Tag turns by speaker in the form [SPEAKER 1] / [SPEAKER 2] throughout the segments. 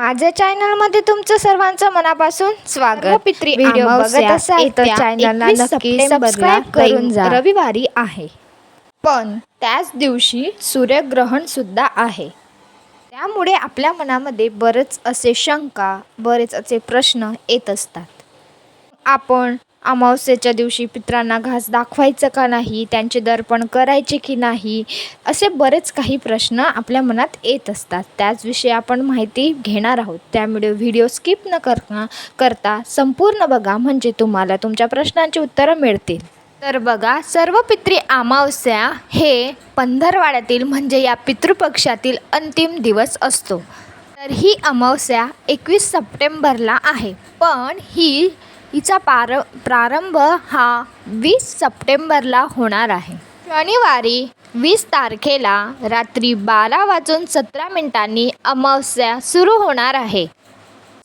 [SPEAKER 1] माझ्या चॅनलमध्ये तुमचं सर्वांचं मनापासून स्वागत.
[SPEAKER 2] पित्री
[SPEAKER 1] व्हिडिओ बघत असाल तर चॅनलला
[SPEAKER 2] 21
[SPEAKER 1] नक्की सबस्क्राईब करून जा.
[SPEAKER 2] रविवारी आहे. पण त्याच दिवशी सूर्यग्रहण सुद्धा आहे. त्यामुळे आपल्या मनामध्ये बरेच असे शंका बरेच असे प्रश्न येत असतात. आपण अमावस्येच्या दिवशी पित्रांना घास दाखवायचं का नाही त्यांचे दर्पण करायचे की नाही असे बरेच काही प्रश्न आपल्या मनात येत असतात. त्याचविषयी आपण माहिती घेणार आहोत. त्यामुळे व्हिडिओ स्किप न करता करता संपूर्ण बघा. म्हणजे तुम्हाला तुमच्या प्रश्नांची उत्तरं मिळतील. तर बघा सर्व पित्री अमावस्या हे पंधरवाड्यातील म्हणजे या पितृपक्षातील अंतिम दिवस असतो. तर ही अमावस्या एकवीस सप्टेंबरला आहे. पण ही हिचा पार प्रारंभ हा वीस सप्टेंबरला होणार आहे. शनिवारी वीस तारखेला रात्री बारा वाजून सतरा मिनिटांनी अमावस्या सुरू होणार आहे.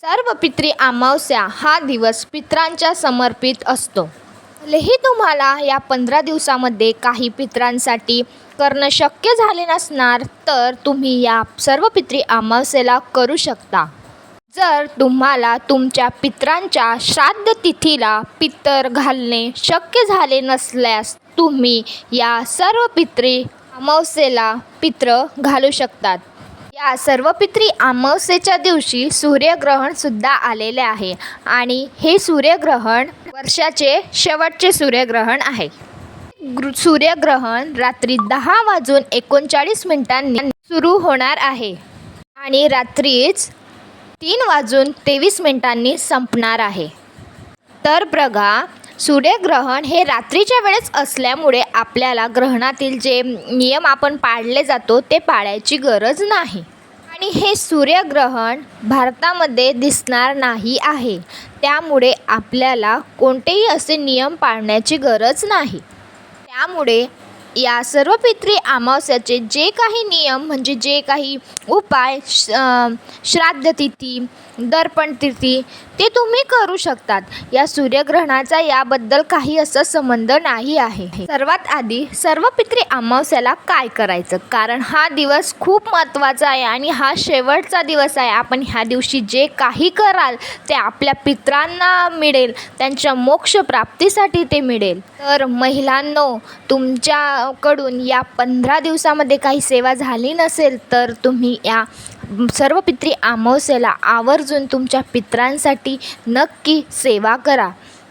[SPEAKER 2] सर्व पित्री अमावस्या हा दिवस पित्रांच्या समर्पित असतो. भलेही तुम्हाला या पंधरा दिवसामध्ये काही पित्रांसाठी करणं शक्य झाले नसणार तर तुम्ही या सर्व पित्री अमावस्येला करू शकता. जर तुम्हाला तुमच्या पित्रांच्या श्राद्ध तिथीला पितर घालणे शक्य झाले नसल्यास तुम्ही या सर्व पित्री अमावस्येला पित्र घालू शकतात. या सर्व पित्री अमावस्येच्या दिवशी सूर्यग्रहणसुद्धा आलेले आहे आणि हे सूर्यग्रहण वर्षाचे शेवटचे सूर्यग्रहण आहे. सूर्यग्रहण रात्री दहा वाजून एकोणचाळीस मिनिटांनी सुरू होणार आहे आणि रात्रीच तीन वाजून तेवीस मिनिटांनी संपणार आहे. तर प्रगा सूर्यग्रहण हे रात्रीच्या वेळेस असल्यामुळे आपल्याला ग्रहणातील जे नियम आपण पाळले जातो ते पाळायची गरज नाही. आणि हे सूर्यग्रहण भारतामध्ये दिसणार नाही आहे. त्यामुळे आपल्याला कोणतेही असे नियम पाळण्याची गरज नाही. त्यामुळे या सर्व पित्री अमावस्याचे जे काही नियम म्हणजे जे काही उपाय श श्राद्ध तिथी दर्पण तिथी ते तुम्ही करू शकतात. या सूर्यग्रहणाचा याबद्दल काही असा संबंध नाही आहे. सर्वात आधी सर्व पित्री अमावस्याला काय करायचं? कारण हा दिवस खूप महत्त्वाचा आहे आणि हा शेवटचा दिवस आहे. आपण ह्या दिवशी जे काही कराल ते आपल्या पित्रांना मिळेल. त्यांच्या मोक्ष प्राप्तीसाठी ते मिळेल. तर महिलांनो तुमच्याकडून या पंधरा दिवसामध्ये काही सेवा झाली नसेल तर तुम्ही या सर्व पित्री अमावस्येला आवर्जून तुमच्या पित्रांसाठी नक्की सेवा करा.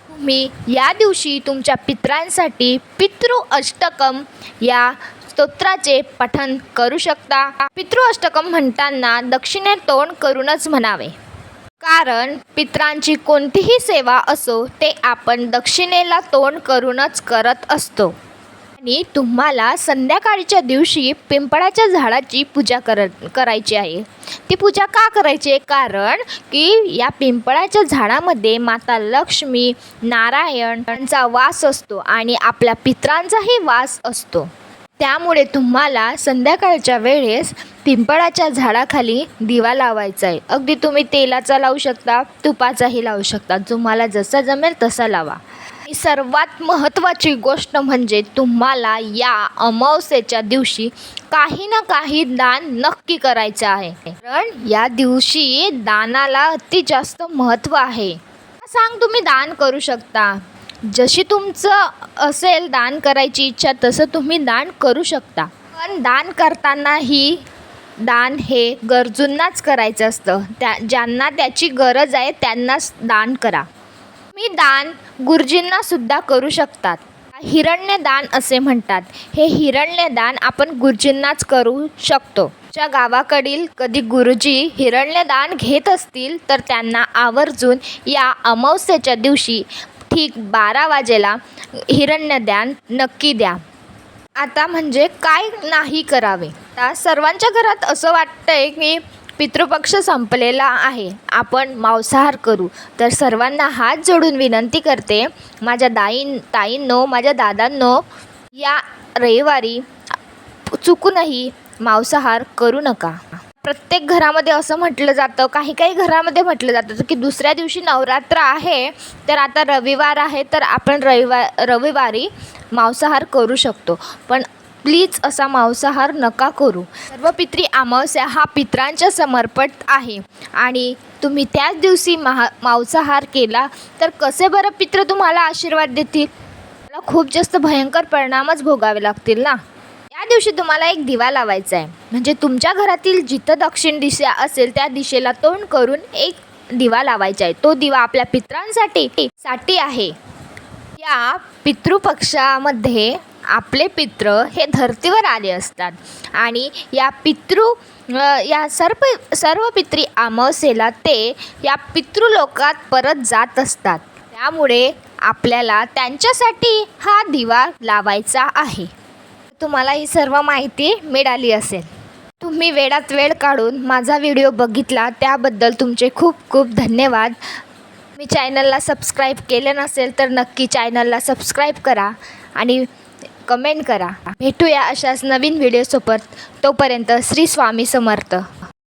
[SPEAKER 2] तुम्ही या दिवशी तुमच्या पित्रांसाठी पितृ अष्टकम या स्तोत्राचे पठन करू शकता. पितृ अष्टकम म्हणताना दक्षिणे तोंड करूनच म्हणावे. कारण पित्रांची कोणतीही सेवा असो ते आपण दक्षिणेला तोंड करूनच करत असतो. आणि तुम्हाला संध्याकाळच्या दिवशी पिंपळाच्या झाडाची पूजा कर करायची आहे. ती पूजा का करायची आहे? कारण की या पिंपळाच्या झाडामध्ये माता लक्ष्मी नारायण यांचा वास असतो आणि आपल्या पित्रांचाही वास असतो. त्यामुळे तुम्हाला संध्याकाळच्या वेळेस पिंपळाच्या झाडाखाली दिवा लावायचा आहे. अगदी तुम्ही तेलाचा लावू शकता तुपाचाही लावू शकता. तुम्हाला जसा जमेल तसा लावा. आणि सर्वात महत्त्वाची गोष्ट म्हणजे तुम्हाला या अमावस्येच्या दिवशी काही ना काही दान नक्की करायचं आहे. कारण या दिवशी दानाला अति जास्त महत्त्व आहे. सांग तुम्ही दान करू शकता. जशी तुमचं असेल दान करायची इच्छा तसं तुम्ही दान करू शकता. पण दान करतानाही दान हे गरजूंनाच करायचं असतं. त्या ज्यांना त्याची गरज आहे त्यांनाच दान करा. मी दान गुरुजींना सुद्धा करू शकतात. हिरण्यदान असे म्हणतात. हे हिरण्यदान आपण गुरुजींनाच करू शकतो. ज्या गावाकडील कधी गुरुजी हिरण्यदान घेत असतील तर त्यांना आवर्जून या अमावस्येच्या दिवशी ठीक बारा वाजेला हिरण्यदान नक्की द्या. आता म्हणजे काय नाही करावे. आता सर्वांच्या घरात असं वाटतंय की पितृपक्ष संपलेला आहे. आपण मांसाहार करू. तर सर्वांना हात जोडून विनंती करते माझ्या दाईन ताईंनो माझ्या दादांनो या रविवारी चुकूनही मांसाहार करू नका. प्रत्येक घरामध्ये असं म्हटलं जातं काही काही घरामध्ये म्हटलं जातं की दुसऱ्या दिवशी नवरात्र आहे तर आता रविवार आहे तर आपण रविवार रविवारी मांसाहार करू शकतो. पण प्लीज असा मांसाहार नका करू. सर्व पित्री अमावस्या हा पित्रांच्या समर्पण आहे. आणि तुम्ही त्याच दिवशी महा मांसाहार केला तर कसे बरं पित्र तुम्हाला आशीर्वाद देतील? मला खूप जास्त भयंकर परिणामच भोगावे लागतील ना? त्या दिवशी तुम्हाला एक दिवा लावायचा आहे. म्हणजे तुमच्या घरातील जिथं दक्षिण दिशा असेल त्या दिशेला तोंड करून एक दिवा लावायचा आहे. तो दिवा आपल्या पित्रांसाठी साठी आहे. या पितृपक्षामध्ये आपले पित्र हे धर्तीवर आले असतात. आणि या पितृ या सर्व सर्व पित्री अमावस्येला ते या पितृलोकात परत जात असतात. त्यामुळे आपल्याला त्यांच्यासाठी हा दिवा लावायचा आहे. तुम्हाला ही सर्व माहिती मिळाली असेल. तुम्ही वेळात वेळ काढून माझा व्हिडिओ बघितला त्याबद्दल तुमचे खूप खूप धन्यवाद. मी चॅनलला सबस्क्राईब केलं नसेल तर नक्की चॅनलला सबस्क्राईब करा. आणि कमेंट करा. भेटूया अशाच नवीन व्हिडिओसोबत तोपर्यंत श्री स्वामी समर्थ.